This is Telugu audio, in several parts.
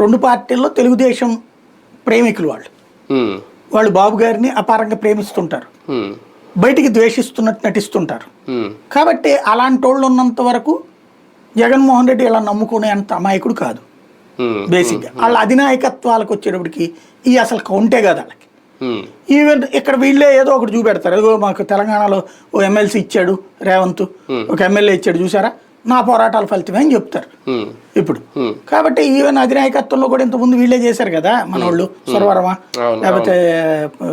రెండు పార్టీల్లో తెలుగుదేశం ప్రేమికులు వాళ్ళు. వాళ్ళు బాబు గారిని అపారంగా ప్రేమిస్తుంటారు. బయటికి ద్వేషిస్తున్నట్టు నటిస్తుంటారు. కాబట్టి అలాంటి వాళ్ళు ఉన్నంత వరకు జగన్మోహన్ రెడ్డి ఇలా నమ్ముకునే అంత అమాయకుడు కాదు. బేసిక్గా. వాళ్ళ అధినాయకత్వాలకు వచ్చేటప్పటికి ఈ అసలు కౌంటే కాదు వాళ్ళకి. ఈవెన్ ఇక్కడ వీళ్ళే ఏదో ఒకటి చూపెడతారు. ఏదో మాకు తెలంగాణలో ఓ ఎమ్మెల్సీ ఇచ్చాడు రేవంత్. ఒక ఎమ్మెల్యే ఇచ్చాడు. చూసారా? నా పోరాటాల ఫలితమే అని చెప్తారు. ఇప్పుడు. కాబట్టి ఈవెన్ అధినాయకత్వంలో కూడా ఇంతకుముందు వీళ్ళే చేశారు కదా మన వాళ్ళు సురవరమ లేకపోతే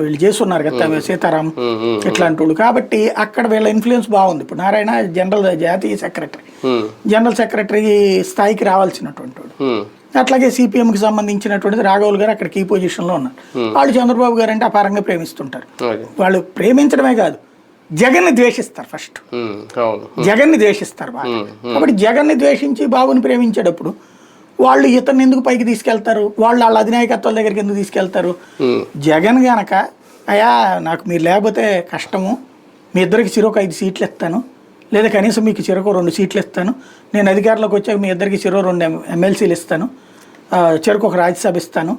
వీళ్ళు చేస్తున్నారు కదా సీతారాం ఇట్లాంటి వాళ్ళు. కాబట్టి అక్కడ వీళ్ళ ఇన్ఫ్లుయెన్స్ బాగుంది. ఇప్పుడు నారాయణ జనరల్ జాతీయ సెక్రటరీ. జనరల్ సెక్రటరీ స్థాయికి రావాల్సినటువంటి వాడు. అట్లాగే సిపిఎంకి సంబంధించినటువంటిది రాఘవులు గారు అక్కడ కీ పొజిషన్లో ఉన్నారు. వాళ్ళు చంద్రబాబు గారు అంటే అపారంగా ప్రేమిస్తుంటారు. వాళ్ళు ప్రేమించడమే కాదు జగన్ని ద్వేషిస్తారు ఫస్ట్. జగన్ని ద్వేషిస్తారు బాగా కాబట్టి జగన్ని ద్వేషించి బాబుని ప్రేమించేటప్పుడు వాళ్ళు ఇతన్ని ఎందుకు పైకి తీసుకెళ్తారు? వాళ్ళు వాళ్ళ అధినాయకత్వాల దగ్గరికి ఎందుకు తీసుకెళ్తారు? జగన్ గనక అయ్యా నాకు మీరు లేకపోతే కష్టము. మీ ఇద్దరికి చిరొక ఐదు సీట్లు ఇస్తాను. లేదా కనీసం మీకు చిరొక రెండు సీట్లు ఇస్తాను. నేను అధికారంలోకి వచ్చాక మీ ఇద్దరికి చిరో రెండు ఎమ్- ఎమ్మెల్సీలు ఇస్తాను. చెరకు ఒక రాజ్యసభ ఇస్తాను.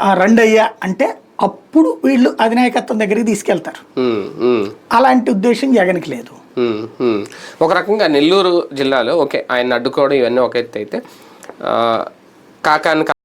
ఆ రెండు అయ్యా అంటే అప్పుడు వీళ్ళు అధినాయకత్వం దగ్గరికి తీసుకెళ్తారు. అలాంటి ఉద్దేశం జగన్కి లేదు. ఒక రకంగా నెల్లూరు జిల్లాలో ఓకే ఆయన అడ్డుకోవడం ఇవన్నీ ఒక ఎత్తు అయితే కాకాని